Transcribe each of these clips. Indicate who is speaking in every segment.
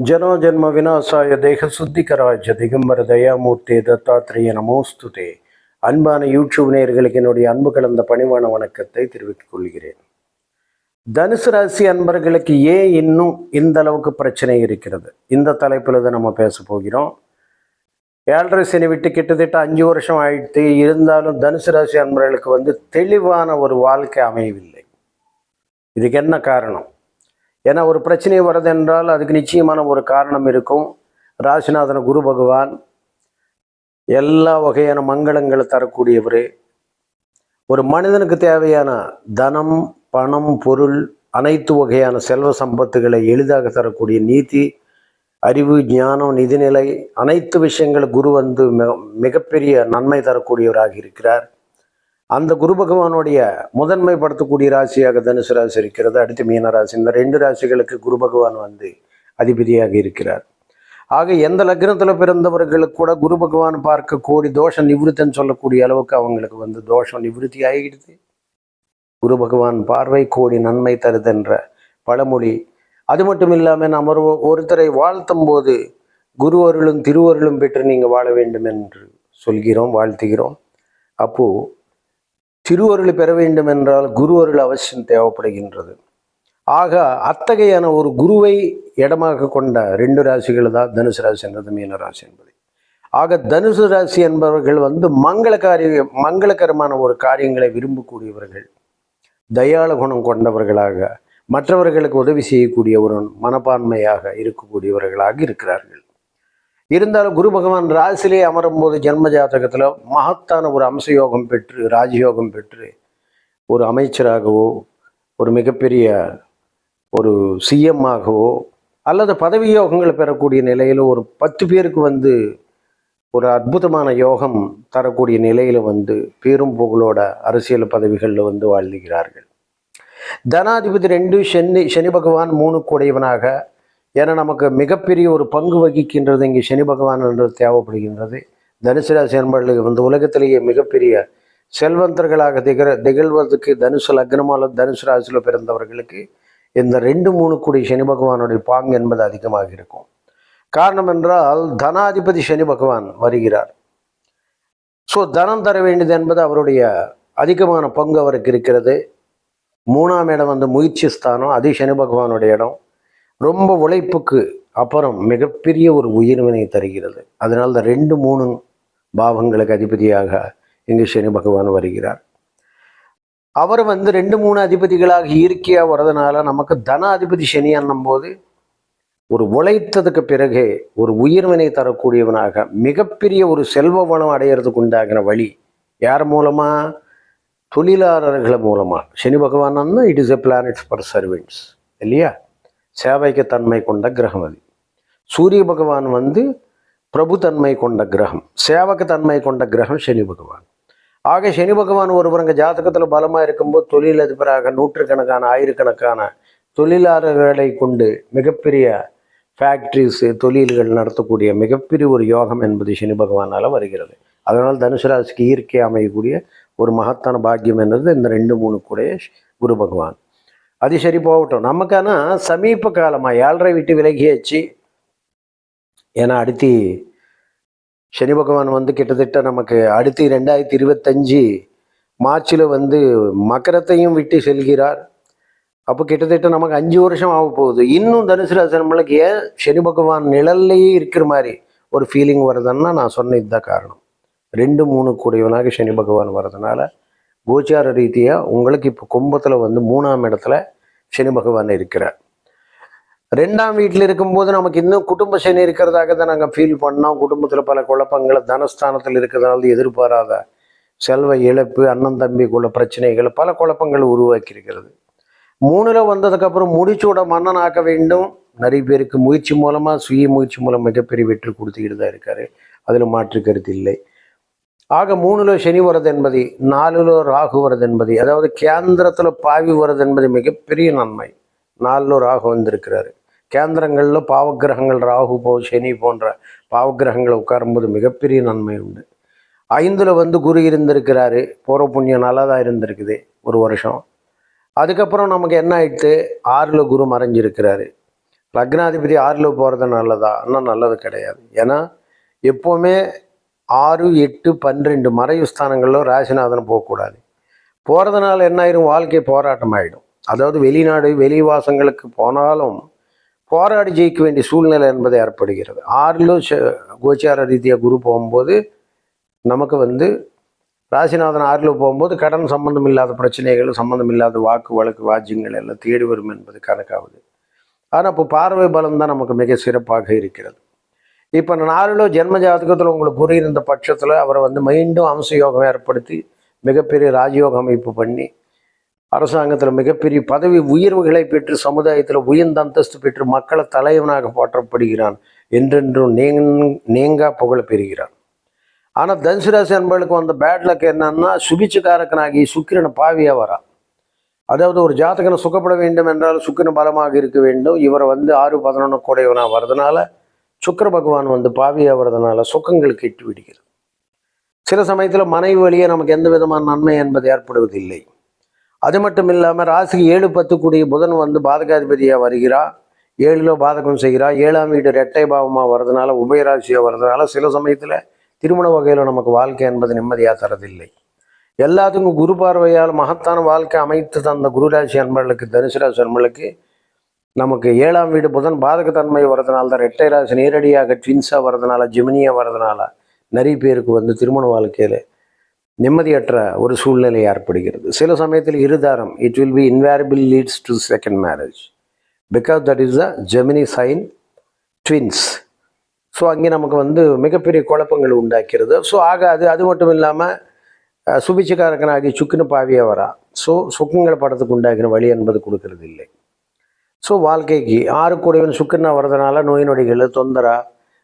Speaker 1: ಜನೋ ಜನ್ಮ ವಿನಾಶಾಯ தேக சுத்திகராஜ திகம்பர தயாமூர்த்தி தத்தாத்திரேய நமோஸ்துதே அன்பான யூடியூப் நேயர்களுக்கு என்னுடைய அன்பு கலந்த பணிவான வணக்கத்தை தெரிவித்துக் கொள்கிறேன் தனுசு ராசி அன்பர்களுக்கு ஏன் இன்னும் இந்த அளவுக்கு பிரச்சனை இருக்கிறது இந்த தலைப்பில் தான் நம்ம பேச போகிறோம் ஏழரை சனி விட்டு கிட்டத்தட்ட அஞ்சு வருஷம் ஆயிடுத்து இருந்தாலும் தனுசு ராசி அன்பர்களுக்கு வந்து தெளிவான ஒரு வாழ்க்கை அமையவில்லை. இதுக்கு என்ன காரணம்? ஏன்னா ஒரு பிரச்சனை வருது என்றால் அதுக்கு நிச்சயமான ஒரு காரணம் இருக்கும். ராசிநாதன குரு பகவான் எல்லா வகையான மங்களங்களை தரக்கூடியவர். ஒரு மனிதனுக்கு தேவையான தனம் பணம் பொருள் அனைத்து வகையான செல்வ சம்பத்துகளை எளிதாக தரக்கூடிய நீதி அறிவு ஞானம் நிதிநிலை அனைத்து விஷயங்கள் குரு வந்து மிகப்பெரிய நன்மை தரக்கூடியவராக இருக்கிறார். அந்த குரு பகவானுடைய முதன்மைப்படுத்தக்கூடிய ராசியாக தனுசு ராசி இருக்கிறது. அடுத்து மீன ராசி. இந்த ரெண்டு ராசிகளுக்கு குரு பகவான் வந்து அதிபதியாக இருக்கிறார். ஆக எந்த லக்னத்தில் பிறந்தவர்களுக்கு கூட குரு பகவான் பார்க்க கோடி தோஷ நிவிருத்தன்னு சொல்லக்கூடிய அளவுக்கு அவங்களுக்கு வந்து தோஷம் நிவிருத்தி ஆகிடுது. குரு பகவான் பார்வை கோடி நன்மை தருதென்ற பழமொழி அது மட்டும் இல்லாமல் நாம் ஒரு ஒருத்தரை வாழ்த்தும் போது குரு அருளும் திருவருளும் பெற்று நீங்கள் வாழ வேண்டும் என்று சொல்கிறோம் வாழ்த்துகிறோம். அப்போது திருவருள் பெற வேண்டும் என்றால் குரு அருள் அவசியம் தேவைப்படுகின்றது. ஆக அத்தகையான ஒரு குருவை இடமாக கொண்ட ரெண்டு ராசிகள் தான் தனுசு ராசி என்பது மீன ராசி என்பது. ஆக தனுசு ராசி என்பவர்கள் வந்து மங்கள காரிய மங்களகரமான ஒரு காரியங்களை விரும்பக்கூடியவர்கள் தயாள குணம் கொண்டவர்களாக மற்றவர்களுக்கு உதவி செய்யக்கூடிய ஒரு மனப்பான்மையாக இருக்கக்கூடியவர்களாக இருக்கிறார்கள். இருந்தாலும் குரு பகவான் ராசிலே அமரும் போது ஜென்ம ஜாதகத்தில் மகத்தான ஒரு அம்சயோகம் பெற்று ராஜயோகம் பெற்று ஒரு அமைச்சராகவோ ஒரு மிகப்பெரிய ஒரு சிஎம் ஆகவோ அல்லது பதவி யோகங்களை பெறக்கூடிய நிலையில் ஒரு பத்து பேருக்கு வந்து ஒரு அற்புதமான யோகம் தரக்கூடிய நிலையில் வந்து பேரும் புகழோட அரசியல் பதவிகளில் வந்து வாழ்ந்துகிறார்கள். தனாதிபதி ரெண்டு சனி சனி பகவான் மூணு கூடையவனாக ஏன்னா நமக்கு மிகப்பெரிய ஒரு பங்கு வகிக்கின்றது இங்கே சனி பகவான் என்று தேவைப்படுகின்றது. தனுசு ராசி அன்பர்களுக்கு வந்து உலகத்திலேயே மிகப்பெரிய செல்வந்தர்களாக திகழ திகழ்வதற்கு தனுசு லக்னமால தனுசு ராசியில் பிறந்தவர்களுக்கு இந்த ரெண்டு மூணு கோடி சனி பகவானுடைய பாங்கு என்பது அதிகமாக இருக்கும். காரணம் என்றால் தனாதிபதி சனி பகவான் வருகிறார். ஸோ தனம் தர வேண்டியது என்பது அவருடைய அதிகமான பங்கு அவருக்கு இருக்கிறது. மூணாம் இடம் வந்து முயற்சி ஸ்தானம் அது சனி பகவானுடைய இடம். ரொம்ப உழைப்புக்கு அப்புறம் மிகப்பெரிய ஒரு உயிர்வினை தருகிறது. அதனால் இந்த ரெண்டு மூணு பாவங்களுக்கு அதிபதியாக இங்கு சனி பகவான் வருகிறார். அவர் வந்து ரெண்டு மூணு அதிபதிகளாக இயற்கையாக வர்றதுனால நமக்கு தன அதிபதி சனி போது ஒரு உழைத்ததுக்கு பிறகு ஒரு உயிர்வினை தரக்கூடியவனாக மிகப்பெரிய ஒரு செல்வ வளம் அடையிறதுக்கு உண்டாகிற வழி யார் மூலமாக தொழிலாளர்கள் மூலமாக. Shani Bhagavan it is a planet for servants இல்லையா? சேவைக்கு தன்மை கொண்ட கிரகம் அது. சூரிய பகவான் வந்து பிரபு தன்மை கொண்ட கிரகம். சேவக தன்மை கொண்ட கிரகம் சனி பகவான். ஆக சனி பகவான் ஒருவருங்க ஜாதகத்தில் பலமாக இருக்கும்போது தொழிலதிபராக நூற்றுக்கணக்கான ஆயிரக்கணக்கான தொழிலாளர்களை கொண்டு மிகப்பெரிய ஃபேக்ட்ரிஸு தொழில்கள் நடத்தக்கூடிய மிகப்பெரிய ஒரு யோகம் என்பது சனி பகவானால் வருகிறது. அதனால் தனுசு ராசிக்கு இயற்கை அமையக்கூடிய ஒரு மகத்தான பாக்கியம் என்றது இந்த ரெண்டு மூணு கூடைய குரு பகவான். அது சரி போகட்டும். நமக்கானா சமீப காலமாக ஏழரை விட்டு விலகியாச்சு. ஏன்னா அடுத்து சனி பகவான் வந்து கிட்டத்தட்ட நமக்கு அடுத்து ரெண்டாயிரத்தி இருபத்தஞ்சு மார்ச்சில் வந்து மக்கரத்தையும் விட்டு செல்கிறார். அப்போ கிட்டத்தட்ட நமக்கு அஞ்சு வருஷம் ஆக போகுது. இன்னும் தனுசு ராசி நம்மளுக்கு ஏன் சனி பகவான் நிழல்லையே இருக்கிற மாதிரி ஒரு ஃபீலிங் வருதுன்னா நான் சொன்ன இதுதான் காரணம். ரெண்டு மூணு கூடியவனாக சனி பகவான் வர்றதுனால கோச்சார ரீதியாக உங்களுக்கு இப்போ கும்பத்தில் வந்து மூணாம் இடத்துல சனி பகவான் இருக்கிறார். ரெண்டாம் வீட்டில் இருக்கும்போது நமக்கு இன்னும் குடும்ப சனி இருக்கிறதாக தான் நாங்கள் ஃபீல் பண்ணோம். குடும்பத்தில் பல குழப்பங்கள் தனஸ்தானத்தில் இருக்கிறதுனால எதிர்பாராத செல்வ இழப்பு அண்ணன் தம்பிக்குள்ள பிரச்சனைகள் பல குழப்பங்கள் உருவாக்கி இருக்கிறது மூணில் வந்ததுக்கப்புறம் முடிச்சோட மன்னன் ஆக்க வேண்டும். நிறைய பேருக்கு முயற்சி மூலமாக சுய முயற்சி மூலம் மிகப்பெரிய வெற்றி கொடுத்துக்கிட்டு தான் இருக்காரு. அதில் மாற்று கருத்து இல்லை. ஆக மூணுல சனி வரது என்பது நாலுல ராகு வரது என்பது அதாவது கேந்திரத்தில் பாவி வரது என்பது மிகப்பெரிய நன்மை. நாலுல ராகு வந்திருக்கிறாரு. கேந்திரங்களில் பாவகிரகங்கள் ராகு போ சனி போன்ற பாவகிரகங்களை உட்காரும்போது மிகப்பெரிய நன்மை உண்டு. ஐந்தில் வந்து குரு இருந்திருக்கிறாரு. போகிற புண்ணியம் நல்லா தான் இருந்திருக்குது ஒரு வருஷம். அதுக்கப்புறம் நமக்கு என்ன ஆயிடுத்து? ஆறில் குரு மறைஞ்சிருக்கிறாரு. லக்னாதிபதி ஆறில் போகிறது நல்லதா? ஆனால் நல்லது கிடையாது. ஏன்னா எப்போவுமே ஆறு எட்டு பன்னிரெண்டு மறைவு ஸ்தானங்களில் ராசிநாதன் போகக்கூடாது. போகிறதுனால என்ன ஆயிரும்? வாழ்க்கை போராட்டம் ஆகிடும் அதாவது வெளிநாடு வெளிவாசங்களுக்கு போனாலும் போராடி ஜெயிக்க வேண்டிய சூழ்நிலை என்பது ஏற்படுகிறது. ஆறில் கோச்சார ரீதியாக குரு போகும்போது நமக்கு வந்து ராசிநாதன் ஆறில் போகும்போது கடன் சம்பந்தம் இல்லாத பிரச்சனைகள் சம்பந்தம் இல்லாத வாக்கு வழக்கு வாஜ்யங்கள் எல்லாம் தேடி வரும் என்பது கணக்காகுது ஆனால் இப்போ பார்வை பலம் தான் நமக்கு மிக சிறப்பாக இருக்கிறது. இப்போ நாளில் ஜென்ம ஜாதகத்தில் உங்களுக்கு குரு இருந்த பட்சத்தில் அவரை வந்து மீண்டும் அம்சயோகம் ஏற்படுத்தி மிகப்பெரிய ராஜயோக அமைப்பு பண்ணி அரசாங்கத்தில் மிகப்பெரிய பதவி உயர்வுகளை பெற்று சமுதாயத்தில் உயர்ந்த அந்தஸ்து பெற்று மக்களை தலைவனாக போற்றப்படுகிறான். என்றென்றும் நீங் நீங்கா புகழ் பெறுகிறான் ஆனால் தனுசு ராசி அன்பர்களுக்கு வந்த பேட் லக் என்னன்னா சுபிச்சுக்காரக்கனாகி சுக்கிரனை பாவியாக வரான் அதாவது ஒரு ஜாதகனை சுகப்பட வேண்டும் என்றால் சுக்கிரன் பலமாக இருக்க வேண்டும். இவரை வந்து ஆறு பதினொன்று கூடையவனாக வரதுனால சுக்கர பகவான் வந்து பாவியாக வர்றதுனால சுக்கங்கள் கெட்டு விடுகிறது. சில சமயத்தில் மனைவி வழியே நமக்கு எந்த விதமான நன்மை என்பது ஏற்படுவதில்லை. அது மட்டும் இல்லாமல் ராசிக்கு ஏழு பத்து கூடிய புதன் வந்து பாதகாதிபதியாக வருகிறா. ஏழிலோ பாதகம் செய்கிறா. ஏழாம் வீடு ரெட்டை பாவமாக வர்றதுனால உபயராசியாக வர்றதுனால சில சமயத்தில் திருமண வகையில் நமக்கு வாழ்க்கை என்பது நிம்மதியாக தரதில்லை. எல்லாத்துக்கும் குரு பார்வையால் மகத்தான வாழ்க்கை அமைத்து தந்த குருராசி அன்பர்களுக்கு தனுசு ராசி அன்பர்களுக்கு நமக்கு ஏழாம் வீடு புதன் பாதகத்தன்மை வர்றதுனால தான். ரெட்டை ராசி நேரடியாக ட்வின்ஸாக வர்றதுனால ஜெமினியாக வர்றதுனால நிறைய பேருக்கு வந்து திருமண வாழ்க்கையில் நிம்மதியற்ற ஒரு சூழ்நிலை ஏற்படுகிறது. சில சமயத்தில் இருதாரம் it will be invariable leads to second marriage because that is the Gemini sign twins so அங்கே நமக்கு வந்து மிகப்பெரிய குழப்பங்கள் உண்டாக்கிறது. ஸோ ஆகாது. அது அது மட்டும் இல்லாமல் சுபிச்சக்காரக்கனாகி சுக்குன்னு பாவியாக வரா. ஸோ சுக்கங்களை படத்துக்கு உண்டாக்கின வழி என்பது கொடுக்கறது இல்லை ஸோ வாழ்க்கைக்கு ஆறு கூடவன் சுக்கன்னா வர்றதுனால நோய் நொடிகள் தொந்தரா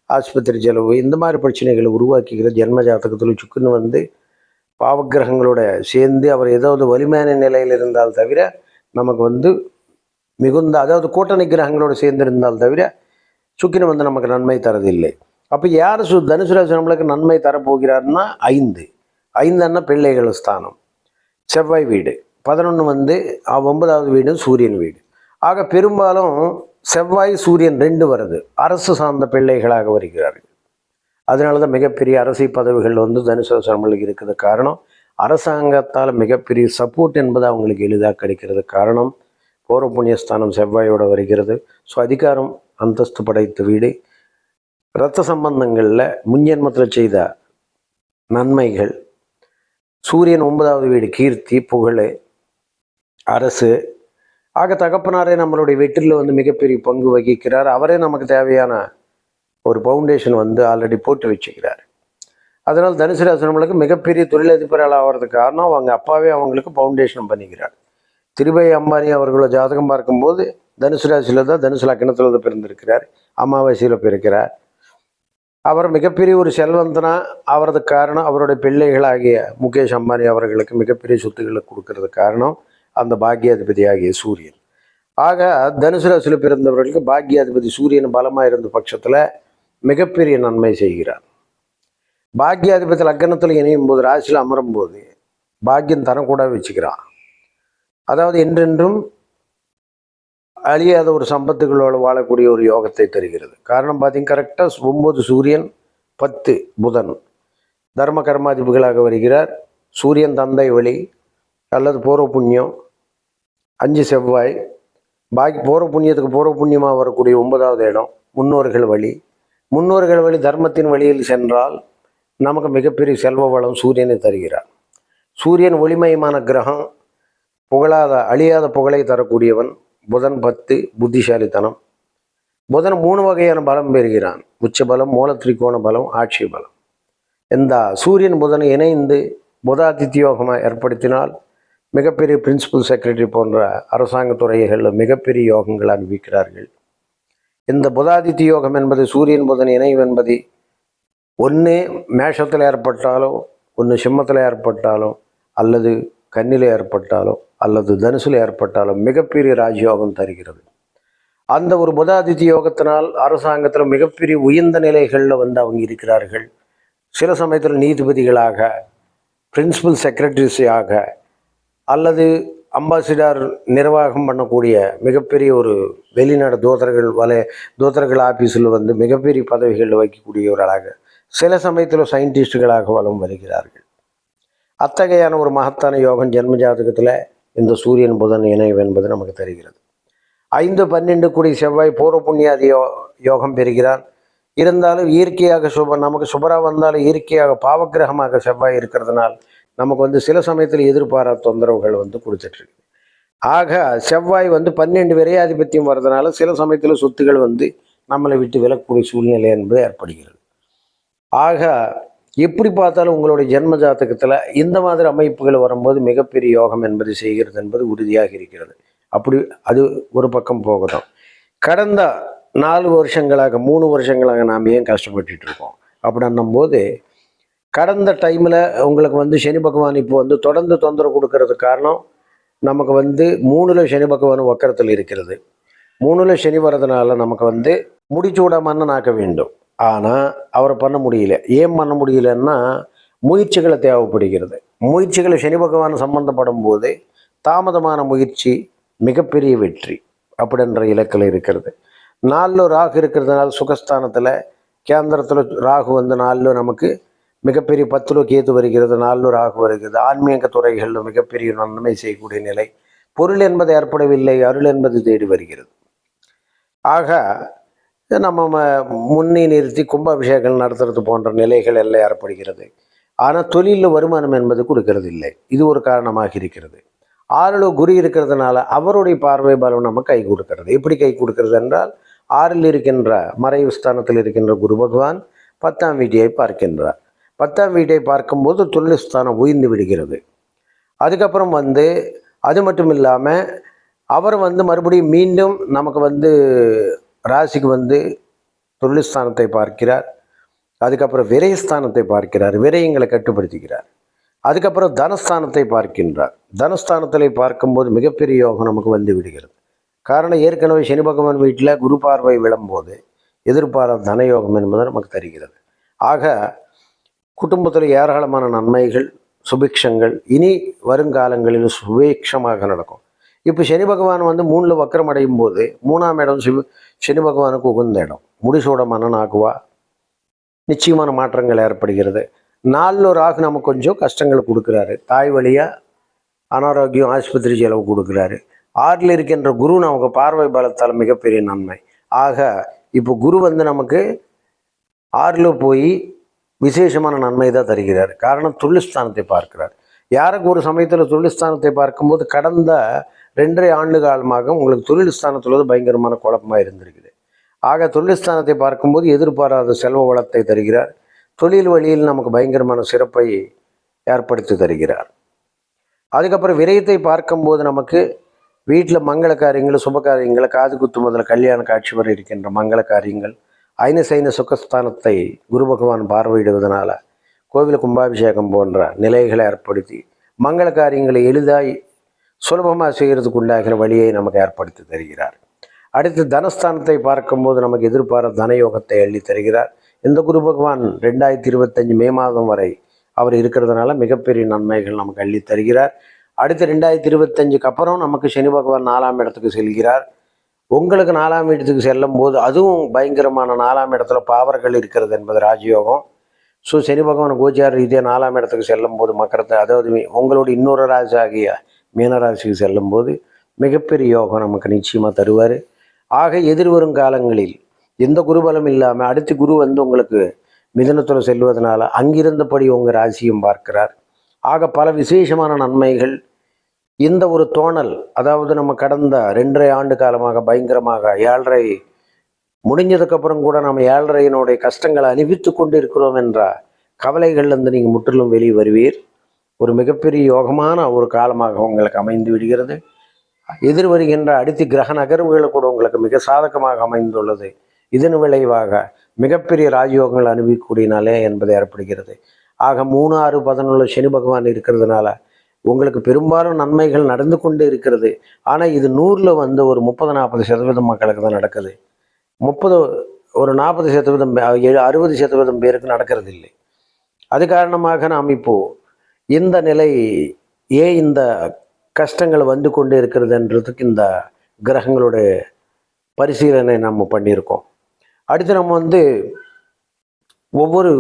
Speaker 1: ஆஸ்பத்திரி செலவு இந்த மாதிரி பிரச்சனைகளை உருவாக்கிக்கிற ஜென்ம ஜாதகத்தில் சுக்குன்னு வந்து பாவக்கிரகங்களோட சேர்ந்து அவர் ஏதாவது வலிமையான நிலையில் இருந்தால் தவிர நமக்கு வந்து மிகுந்த அதாவது கூட்டணி கிரகங்களோடு சேர்ந்து இருந்தால் தவிர சுக்கினு வந்து நமக்கு நன்மை தரதில்லை. அப்போ யார் சு தனுசு ராசி நம்மளுக்கு நன்மை தரப்போகிறார்னா ஐந்து. ஐந்துன்னா பிள்ளைகள் ஸ்தானம். செவ்வாய் வீடு. பதினொன்று வந்து ஒன்பதாவது வீடு சூரியன் வீடு. ஆக பெரும்பாலும் செவ்வாய் சூரியன் ரெண்டு வருது. அரசு சார்ந்த பிள்ளைகளாக வருகிறார்கள். அதனால தான் மிகப்பெரிய அரசு பதவிகள் வந்து தனுசு இருக்கிறது காரணம். அரசாங்கத்தால் மிகப்பெரிய சப்போர்ட் என்பது அவங்களுக்கு எளிதாக கிடைக்கிறது காரணம். போர புண்ணியஸ்தானம் செவ்வாயோட வருகிறது. ஸோ அதிகாரம் அந்தஸ்து படைத்த வீடு. இரத்த சம்பந்தங்களில் முன்ஜென்மத்தில் செய்த நன்மைகள். சூரியன் ஒன்பதாவது வீடு கீர்த்தி புகழ் அரசு ஆக தகப்பனாரே நம்மளுடைய வெற்றியில் வந்து மிகப்பெரிய பங்கு வகிக்கிறார். அவரே நமக்கு தேவையான ஒரு ஃபவுண்டேஷன் வந்து ஆல்ரெடி போட்டு வச்சுக்கிறார். அதனால் தனுசு நம்மளுக்கு மிகப்பெரிய தொழிலதிபர்கள் ஆகிறதுக்கு காரணம் அவங்க அப்பாவே அவங்களுக்கு ஃபவுண்டேஷன் பண்ணிக்கிறார். திருபை அம்பானி அவர்களோட ஜாதகம் பார்க்கும்போது தனுசு ராசியில் தான் தனுசு லக்கணத்தில் தான் பிறந்திருக்கிறார். அமாவாசையில் பிறக்கிறார். அவர் மிகப்பெரிய ஒரு செல்வந்தனா அவரது காரணம் அவருடைய பிள்ளைகளாகிய முகேஷ் அம்பானி அவர்களுக்கு மிகப்பெரிய சொத்துக்களை கொடுக்கறது காரணம். அந்த பாக்கியாதிபதியாகிய சூரியன். ஆக தனுசு ராசியில் பிறந்தவர்களுக்கு பாக்கியாதிபதி சூரியன் பலமாக இருந்த பட்சத்தில் மிகப்பெரிய நன்மை செய்கிறார். பாக்கியாதிபதி லக்கணத்தில் இணையும் போது ராசியில் அமரும் போது பாக்கியம் தரக்கூட வச்சுக்கிறான். அதாவது என்றென்றும் அழியாத ஒரு சம்பத்துகளோடு வாழக்கூடிய ஒரு யோகத்தை தருகிறது. காரணம் பார்த்தீங்க கரெக்டாக ஒம்பது சூரியன் பத்து புதன். தர்ம கர்மாதிபதிகளாக வருகிறார். சூரியன் தந்தை வழி அல்லது பூர்வ புண்ணியம் அஞ்சு செவ்வாய். பாக்கி போகிற புண்ணியத்துக்கு பூர்வ புண்ணியமாக வரக்கூடிய ஒன்பதாவது இடம் முன்னோர்கள் வழி. முன்னோர்கள் வழி தர்மத்தின் வழியில் சென்றால் நமக்கு மிகப்பெரிய செல்வ வளம் சூரியனை தருகிறார். சூரியன் ஒளிமயமான கிரகம் புகழாத அழியாத புகழை தரக்கூடியவன் புதன் பத்து புத்திசாலித்தனம். புதன் மூணு வகையான பலம் பெறுகிறான். உச்ச பலம் மூல திரிகோண பலம் ஆட்சி பலம். இந்த சூரியன் புதன் இணைந்து புதாதித்யோகமாக ஏற்படுத்தினால் மிகப்பெரிய பிரின்சிபல் செக்ரட்டரி போன்ற அரசாங்க துறைகளில் மிகப்பெரிய யோகங்கள் அறிவிக்கிறார்கள் இந்த புதாதித்ய யோகம் என்பது சூரியன் புதன் இணைவு என்பது ஒன்று மேஷத்தில் ஏற்பட்டாலோ ஒன்று சிம்மத்தில் ஏற்பட்டாலோ அல்லது கண்ணில் ஏற்பட்டாலோ அல்லது தனுசில் ஏற்பட்டாலோ மிகப்பெரிய ராஜயோகம் தருகிறது. அந்த ஒரு புதாதித்ய யோகத்தினால் அரசாங்கத்தில் மிகப்பெரிய உயர்ந்த நிலைகளில் வந்து அவங்க இருக்கிறார்கள். சில சமயத்தில் நீதிபதிகளாக பிரின்சிபல் செக்ரட்டரிஸாக அல்லது அம்பாசிடர் நிர்வாகம் பண்ணக்கூடிய மிகப்பெரிய ஒரு வெளிநாடு தூதர்கள் வலை தூதர்கள் ஆஃபீஸில் வந்து மிகப்பெரிய பதவிகளில் வைக்கக்கூடியவர்களாக சில சமயத்தில் சயின்டிஸ்டுகளாக வலம் வருகிறார்கள். அத்தகையான ஒரு மகத்தான யோகம் ஜென்ம ஜாதகத்தில் இந்த சூரியன் புதன் இணைவு என்பது நமக்கு தெரிகிறது. ஐந்து பன்னெண்டு கூடி செவ்வாய் பூர்வ புண்ணியாதி யோ யோகம் பெறுகிறார். இருந்தாலும் இயற்கையாக சுப நமக்கு சுபராக வந்தாலும் இயற்கையாக பாவக்கிரகமாக செவ்வாய் இருக்கிறதுனால் நமக்கு வந்து சில சமயத்தில் எதிர்பாராத தொந்தரவுகள் வந்து கொடுத்துட்ருக்கு ஆக செவ்வாய் வந்து பன்னெண்டு விரையாதிபத்தியம் வர்றதுனால சில சமயத்தில் சொத்துகள் வந்து நம்மளை விட்டு விலக்கக்கூடிய சூழ்நிலை என்பது ஏற்படுகிறது. ஆக எப்படி பார்த்தாலும் உங்களுடைய ஜென்ம ஜாதகத்தில் இந்த மாதிரி அமைப்புகள் வரும்போது மிகப்பெரிய யோகம் என்பது செய்கிறது என்பது உறுதியாக இருக்கிறது. அப்படி அது ஒரு பக்கம் போகட்டும். கடந்த நாலு வருஷங்களாக மூணு வருஷங்களாக நாம் ஏன் கஷ்டப்பட்டுட்டு இருக்கோம்? அப்படின்னும் போது கடந்த டைமில் உங்களுக்கு வந்து சனி பகவான் இப்போ வந்து தொடர்ந்து தொந்தரவு கொடுக்கறதுக்கு காரணம் நமக்கு வந்து மூணுல சனி பகவான் வக்கரத்தில் இருக்கிறது. மூணுல சனி வர்றதுனால நமக்கு வந்து முடிச்சு விடாமன்னு நாக்க வேண்டும். ஆனால் அவரை பண்ண முடியல. ஏன் பண்ண முடியலன்னா முயற்சிகளை தேவைப்படுகிறது. முயற்சிகளை சனி பகவான் சம்பந்தப்படும் போது தாமதமான முயற்சி மிகப்பெரிய வெற்றி அப்படின்ற இலக்கில் இருக்கிறது. நாலில் ராகு இருக்கிறதுனால சுகஸ்தானத்தில் கேந்திரத்தில் ராகு வந்து நாலில் நமக்கு மிகப்பெரிய பத்துல கேத்து வருகிறது நாலில் ராகு வருகிறது. ஆன்மீக துறைகளில் மிகப்பெரிய நன்மை செய்யக்கூடிய நிலை. பொருள் என்பது ஏற்படவில்லை அருள் என்பது தேடி வருகிறது. ஆக நம்ம முன்னே நிறுத்தி கும்பாபிஷேகம் நடத்துறது போன்ற நிலைகள் எல்லாம் ஏற்படுகிறது. ஆனால் தொழிலில் வருமானம் என்பது கொடுக்கறது இல்லை இது ஒரு காரணமாக இருக்கிறது. ஆறில் குரு இருக்கிறதுனால அவருடைய பார்வை பலம் நம்ம கை கொடுக்கிறது. எப்படி கை கொடுக்கிறது என்றால் ஆறில் இருக்கின்ற மறைவு ஸ்தானத்தில் இருக்கின்ற குரு பகவான் பத்தாம் வீட்டியை பார்க்கின்றார். பத்தாம் வீட்டை பார்க்கும்போது தொழில் ஸ்தானம் உயர்ந்து விடுகிறது. அதுக்கப்புறம் வந்து அது மட்டும் இல்லாமல் அவர் வந்து மறுபடியும் மீண்டும் நமக்கு வந்து ராசிக்கு வந்து தொழில் ஸ்தானத்தை பார்க்கிறார். அதுக்கப்புறம் விரயஸ்தானத்தை பார்க்கிறார் விரயங்களை கட்டுப்படுத்திக்கிறார் அதுக்கப்புறம் தனஸ்தானத்தை பார்க்கின்றார். தனஸ்தானத்தில் பார்க்கும்போது மிகப்பெரிய யோகம் நமக்கு வந்து விடுகிறது. காரணம் ஏற்கனவே சனி பகவான் வீட்டில் குரு பார்வை விழும்போது எதிர்பாராத தனயோகம் என்பது நமக்கு தருகிறது. ஆக குடும்பத்தில் ஏராளமான நன்மைகள் சுபிக்ஷங்கள் இனி வருங்காலங்களில் சுபீட்சமாக நடக்கும். இப்போ சனி பகவான் வந்து மூணில் வக்கரம் அடையும் போது மூணாம் இடம் சிவ சனி பகவானுக்கு உகந்த இடம். முடிசோட மன்னனாகுவா நிச்சயமான மாற்றங்கள் ஏற்படுகிறது. நாலில் ராகு நமக்கு கொஞ்சம் கஷ்டங்கள் கொடுக்குறாரு. தாய் வழியாக அனாரோக்கியம் ஆஸ்பத்திரி செலவு கொடுக்குறாரு. ஆறில் இருக்கின்ற குரு நமக்கு பார்வை பலத்தால் மிகப்பெரிய நன்மை. ஆக இப்போ குரு வந்து நமக்கு ஆறில் போய் விசேஷமான நன்மை தான் தருகிறார். காரணம் தொழில்ஸ்தானத்தை பார்க்கிறார். யாருக்கு ஒரு சமயத்தில் தொழில்ஸ்தானத்தை பார்க்கும்போது கடந்த ரெண்டரை ஆண்டு காலமாக உங்களுக்கு தொழில் ஸ்தானத்தில் வந்து பயங்கரமான குழப்பமாக இருந்திருக்குது. ஆக தொழில்ஸ்தானத்தை பார்க்கும்போது எதிர்பாராத செல்வ வளத்தை தருகிறார். தொழில் வழியில் நமக்கு பயங்கரமான சிறப்பை ஏற்படுத்தி தருகிறார். அதுக்கப்புறம் விரயத்தை பார்க்கும்போது நமக்கு வீட்டில் மங்கள காரியங்கள் சுப காரியங்கள் காது குத்து முதல்ல கல்யாண காட்சி வரை இருக்கின்ற மங்கள காரியங்கள் ஐந்து சைன சுகஸ்தானத்தை குரு பகவான் பார்வையிடுவதனால கோவில் கும்பாபிஷேகம் போன்ற நிலைகளை ஏற்படுத்தி மங்கள காரியங்களை எளிதாய் சுலபமாக செய்கிறதுக்கு உண்டாகிற வழியை நமக்கு ஏற்படுத்தி தருகிறார். அடுத்து தனஸ்தானத்தை பார்க்கும்போது நமக்கு எதிர்பாராத தனயோகத்தை அள்ளி தருகிறார். இந்த குரு பகவான் ரெண்டாயிரத்தி இருபத்தஞ்சு மே மாதம் வரை அவர் இருக்கிறதுனால மிகப்பெரிய நன்மைகள் நமக்கு அள்ளி தருகிறார். அடுத்து ரெண்டாயிரத்தி இருபத்தஞ்சுக்கு அப்புறம் நமக்கு சனி பகவான் நாலாம் இடத்துக்கு செல்கிறார். உங்களுக்கு நாலாம் இடத்துக்கு செல்லும் போது அதுவும் பயங்கரமான நாலாம் இடத்துல பாவர்கள் இருக்கிறது என்பது ராஜயோகம். ஸோ சனி பகவான் கோச்சார் ரீதியாக நாலாம் இடத்துக்கு செல்லும் போது மக்கரத்தை அதாவது உங்களோட இன்னொரு ராசி ஆகிய மீனராசிக்கு செல்லும் போது மிகப்பெரிய யோகம் நமக்கு நிச்சயமாக தருவார். ஆக எதிர்வரும் காலங்களில் எந்த குருபலம் இல்லாமல் அடுத்து குரு வந்து உங்களுக்கு மிதனத்தில் செல்வதனால அங்கிருந்தபடி உங்கள் ராசியும் பார்க்கிறார். ஆக பல விசேஷமான நன்மைகள் இந்த ஒரு தோணல் அதாவது நம்ம கடந்த ரெண்டரை ஆண்டு காலமாக பயங்கரமாக ஏழரை முடிஞ்சதுக்கப்புறம் கூட நம்ம ஏழரையினுடைய கஷ்டங்களை அனுபவித்து கொண்டு இருக்கிறோம் என்ற கவலைகள்லேருந்து நீங்கள் முற்றிலும் வெளியே வருவீர். ஒரு மிகப்பெரிய யோகமான ஒரு காலமாக உங்களுக்கு அமைந்து விடுகிறது. எதிர் வருகின்ற அடுத்து கிரக நகர்வுகள் கூட உங்களுக்கு மிக சாதகமாக அமைந்துள்ளது. இதன் விளைவாக மிகப்பெரிய ராஜயோகங்கள் அனுபவிக்கக்கூடிய நாளே என்பது ஏற்படுகிறது. ஆக மூணு ஆறு பதினொன்று சனி பகவான் இருக்கிறதுனால உங்களுக்கு பெரும்பாலும் நன்மைகள் நடந்து கொண்டு இருக்கிறது. ஆனால் இது நூறில் வந்து ஒரு முப்பது நாற்பது சதவீதம் மக்களுக்கு தான் நடக்குது. முப்பது ஒரு நாற்பது சதவீதம் ஏழு அறுபது சதவீதம் பேருக்கு நடக்கிறது இல்லை அது காரணமாக நாம் இப்போது இந்த நிலை ஏன் இந்த கஷ்டங்கள் வந்து கொண்டு இருக்கிறதுன்றதுக்கு இந்த கிரகங்களுடைய பரிசீலனை நம்ம பண்ணியிருக்கோம். அடுத்து நம்ம வந்து ஒவ்வொரு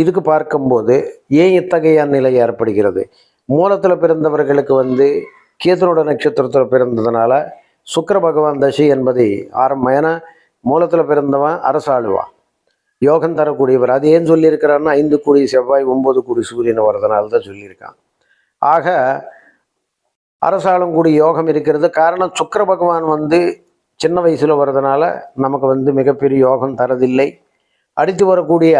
Speaker 1: இதுக்கு பார்க்கும்போது ஏன் இத்தகைய நிலை ஏற்படுகிறது? மூலத்தில் பிறந்தவர்களுக்கு வந்து கேதுனோட நட்சத்திரத்தில் பிறந்ததுனால சுக்கர பகவான் தசை என்பது ஆரம்பம். ஏன்னா மூலத்தில் பிறந்தவன் அரசாளுவான் யோகம் தரக்கூடியவர். அது ஏன் சொல்லியிருக்கிறான்னா ஐந்து கோடி செவ்வாய் ஒம்பது கோடி சூரியன் வரதுனால தான் சொல்லியிருக்கான் ஆக அரசாளும் கூடிய யோகம் இருக்கிறது. காரணம் சுக்கர பகவான் வந்து சின்ன வயசில் வர்றதுனால நமக்கு வந்து மிகப்பெரிய யோகம் தரதில்லை. அடுத்து வரக்கூடிய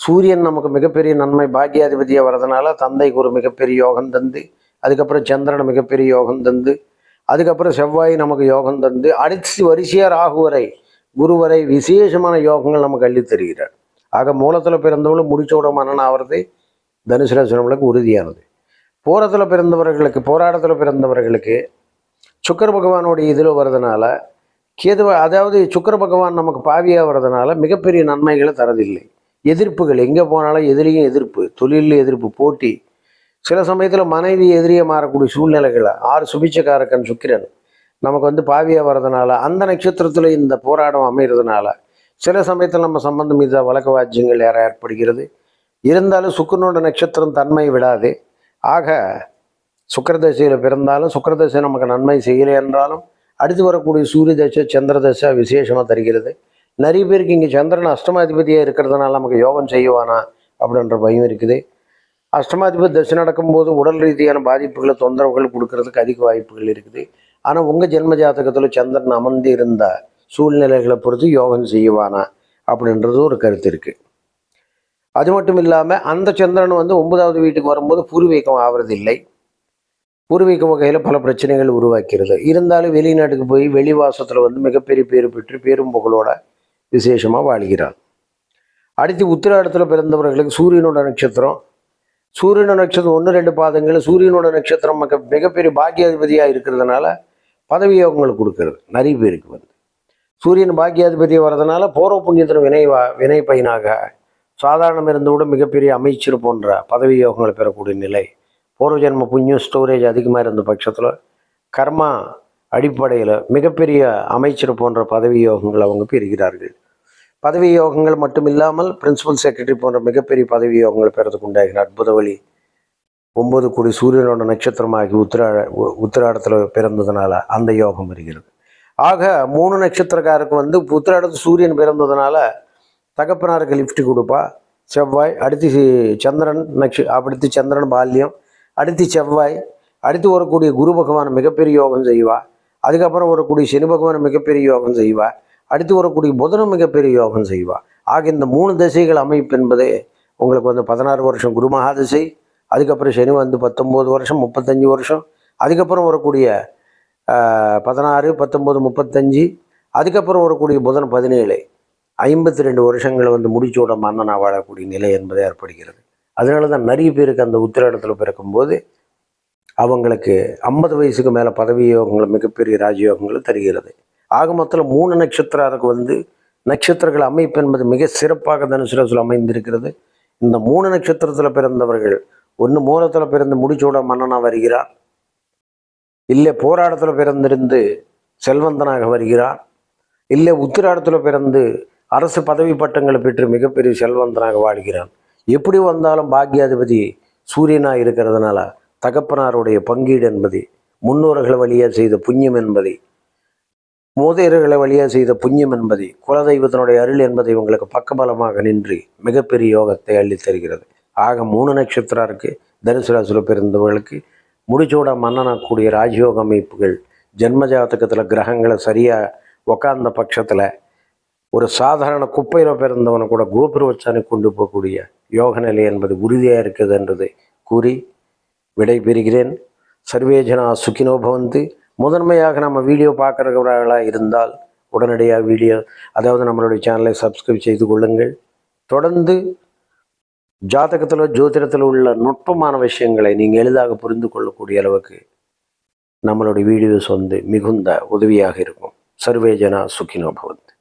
Speaker 1: சூரியன் நமக்கு மிகப்பெரிய நன்மை பாக்கியாதிபதியாக வர்றதுனால தந்தைக்கு ஒரு மிகப்பெரிய யோகம் தந்து அதுக்கப்புறம் சந்திரன் மிகப்பெரிய யோகம் தந்து அதுக்கப்புறம் செவ்வாய் நமக்கு யோகம் தந்து அடுத்து வரிசையாக ராகு வரை குரு வரை விசேஷமான யோகங்கள் நமக்கு அள்ளித் தருகிறார். ஆக மூலத்தில் பிறந்தவங்களும் முடிச்சோட மன்னன் ஆகிறது தனுசு ராசினவர்களுக்கு உறுதியானது. போரத்தில் பிறந்தவர்களுக்கு போராட்டத்தில் பிறந்தவர்களுக்கு சுக்கர பகவானுடைய இதில் வர்றதுனால கேது அதாவது சுக்கர பகவான் நமக்கு பாவியாக வர்றதுனால மிகப்பெரிய நன்மைகளை தரதில்லை. எதிர்ப்புகள் எங்கே போனாலும் எதிரியும் எதிர்ப்பு தொழிலில் எதிர்ப்பு போட்டி. சில சமயத்தில் மனைவி எதிரியை மாறக்கூடிய சூழ்நிலைகளை ஆறு சுபிச்சக்காரக்கன் சுக்கிரன் நமக்கு வந்து பாவியாக வர்றதுனால அந்த நட்சத்திரத்தில் இந்த போராட்டம் அமைகிறதுனால சில சமயத்தில் நம்ம சம்பந்தம் மீத வழக்க வாஜ்யங்கள் ஏற ஏற்படுகிறது? இருந்தாலும் சுக்கரனோட நட்சத்திரம் தன்மை விடாது. ஆக சுக்கரதசையில் பிறந்தாலும் சுக்கரதசை நமக்கு நன்மை செய்யலை என்றாலும் அடுத்து வரக்கூடிய சூரிய தசை சந்திர தசை விசேஷமாக தருகிறது. நிறைய பேருக்கு இங்கே சந்திரன் அஷ்டமாதிபதியாக இருக்கிறதுனால நமக்கு யோகம் செய்வானா அப்படின்ற பயம் இருக்குது. அஷ்டமாதிபதி தசை நடக்கும்போது உடல் ரீதியான பாதிப்புகளை தொந்தரவுகள் கொடுக்கறதுக்கு அதிக வாய்ப்புகள் இருக்குது. ஆனால் உங்கள் ஜென்ம ஜாதகத்தில் சந்திரன் அமர்ந்து இருந்த சூழ்நிலைகளை பொறுத்து யோகம் செய்வானா அப்படின்றது ஒரு கருத்து இருக்குது அது மட்டும் இல்லாமல் அந்த சந்திரன் வந்து ஒன்பதாவது வீட்டுக்கு வரும்போது பூர்வீகம் ஆவறதில்லை. பூர்வீக வகையில் பல பிரச்சனைகள் உருவாக்கிறது. இருந்தாலும் வெளிநாட்டுக்கு போய் வெளிவாசத்தில் வந்து மிகப்பெரிய பேர் பெற்று பேரும் புகழோட விசேஷமாக வாழ்கிறார். அடுத்து உத்திராடத்தில் பிறந்தவர்களுக்கு சூரியனோட நட்சத்திரம். சூரியனோட நட்சத்திரம் ஒன்று ரெண்டு பாதங்கள் சூரியனோட நட்சத்திரம் மிக மிகப்பெரிய பாக்கியாதிபதியாக இருக்கிறதுனால பதவி யோகங்கள் கொடுக்கறது. நிறைய பேருக்கு வந்து. சூரியன் பாக்கியாதிபதியாக வர்றதுனால போரோ புண்ணியத்தின் வினை வா- வினை பயனாக சாதாரணம் இருந்து மிகப்பெரிய அமைச்சர் போன்ற பதவி யோகங்களை பெறக்கூடிய நிலை. பூர்வ ஜென்ம புண்ணியம் ஸ்டோரேஜ் அதிகமாக இருந்த பட்சத்தில் கர்மா அடிப்படையில் மிகப்பெரிய அமைச்சர் போன்ற பதவி யோகங்கள் அவங்க பெறுகிறார்கள். பதவி யோகங்கள் மட்டும் இல்லாமல் பிரின்சிபல் செக்ரட்டரி போன்ற மிகப்பெரிய பதவி யோகங்கள் பெறதுக்கு உண்டாகிற அற்புத வழி. ஒன்பது கோடி சூரியனோட நட்சத்திரமாகி உத்திரா உ- உத்திராடத்தில் பிறந்ததுனால அந்த யோகம் வருகிறது. ஆக மூணு நட்சத்திரக்காருக்கு வந்து உத்திராடத்து சூரியன் பிறந்ததுனால தகப்பனாருக்கு லிஃப்ட் கொடுப்பா. செவ்வாய் அடுத்து சந்திரன் நட்ச அடுத்து சந்திரன் பால்யம் அடுத்து செவ்வாய் அடுத்து வரக்கூடிய குரு பகவான் மிகப்பெரிய யோகம் செய்வா. அதுக்கப்புறம் வரக்கூடிய சனி பகவான் மிகப்பெரிய யோகம் செய்வா. அடுத்து வரக்கூடிய புதனும் மிகப்பெரிய யோகம் செய்வா. ஆக இந்த மூணு திசைகள் அமைப்பு என்பதே உங்களுக்கு வந்து பதினாறு வருஷம் குரு மகாதிசை அதுக்கப்புறம் சனி வந்து பத்தொம்போது வருஷம் முப்பத்தஞ்சு வருஷம் அதுக்கப்புறம் வரக்கூடிய பதினாறு பத்தொம்போது முப்பத்தஞ்சு அதுக்கப்புறம் வரக்கூடிய புதன் பதினேழு. ஐம்பத்தி ரெண்டு வருஷங்களை வந்து முடிச்சோட மன்னனாக வாழக்கூடிய நிலை என்பதை ஏற்படுகிறது. அதனால தான் நிறைய பேருக்கு அந்த உத்திராடத்தில் பிறக்கும்போது அவங்களுக்கு ஐம்பது வயசுக்கு மேலே பதவி யோகங்கள் மிகப்பெரிய ராஜயோகங்களை தருகிறது. ஆக மொத்தத்தில் மூணு நட்சத்திரருக்கு வந்து நட்சத்திரங்கள் அமைப்பு என்பது மிக சிறப்பாக தனுசு ராசியில் அமைந்திருக்கிறது. இந்த மூணு நட்சத்திரத்தில் பிறந்தவர்கள் ஒன்று மூலத்தில் பிறந்து முடிச்சோட மன்னனாக வருகிறார். இல்லை போராட்டத்தில் பிறந்திருந்து செல்வந்தனாக வருகிறார். இல்லை உத்திராடத்தில் பிறந்து அரசு பதவி பட்டங்களை பெற்று மிகப்பெரிய செல்வந்தனாக வாழ்கிறான் எப்படி வந்தாலும் பாக்யாதிபதி சூரியனாக இருக்கிறதுனால தகப்பனாருடைய பங்கீடு என்பது. முன்னோர்கள் வழியாக செய்த புண்ணியம் என்பதை. மூதையர்களை வழியாக செய்த புண்ணியம் என்பதை. குலதெய்வத்தினுடைய அருள் என்பதை உங்களுக்கு பக்கபலமாக நின்று மிகப்பெரிய யோகத்தை அள்ளித் தருகிறது. ஆக மூணு நட்சத்திரம் இருக்கு. தனுசு ராசியில் பிறந்தவர்களுக்கு முடிச்சோட மன்னனாக்கூடிய ராஜயோக அமைப்புகள் ஜென்ம ஜாதகத்தில் கிரகங்களை சரியாக உக்காந்த பட்சத்தில் ஒரு சாதாரண குப்பையில் பிறந்தவனை கூட கோபுரவச்சானை கொண்டு போகக்கூடிய யோக நிலை என்பது உறுதியாக இருக்குது என்றதை கூறி விடை பெறுகிறேன் சர்வேஜனா சுகினோ பவந்து. முதன்மையாக நம்ம வீடியோ பார்க்குறவர்களாக இருந்தால் உடனடியாக வீடியோ அதாவது நம்மளுடைய சேனலை சப்ஸ்கிரைப் செய்து கொள்ளுங்கள். தொடர்ந்து ஜாதகத்தில் ஜோதிடத்தில் உள்ள நுட்பமான விஷயங்களை நீங்கள் எளிதாக புரிந்து கொள்ளக்கூடிய அளவுக்கு நம்மளுடைய வீடியோஸ் வந்து மிகுந்த உதவியாக இருக்கும். சர்வேஜனா சுகினோ பவந்து.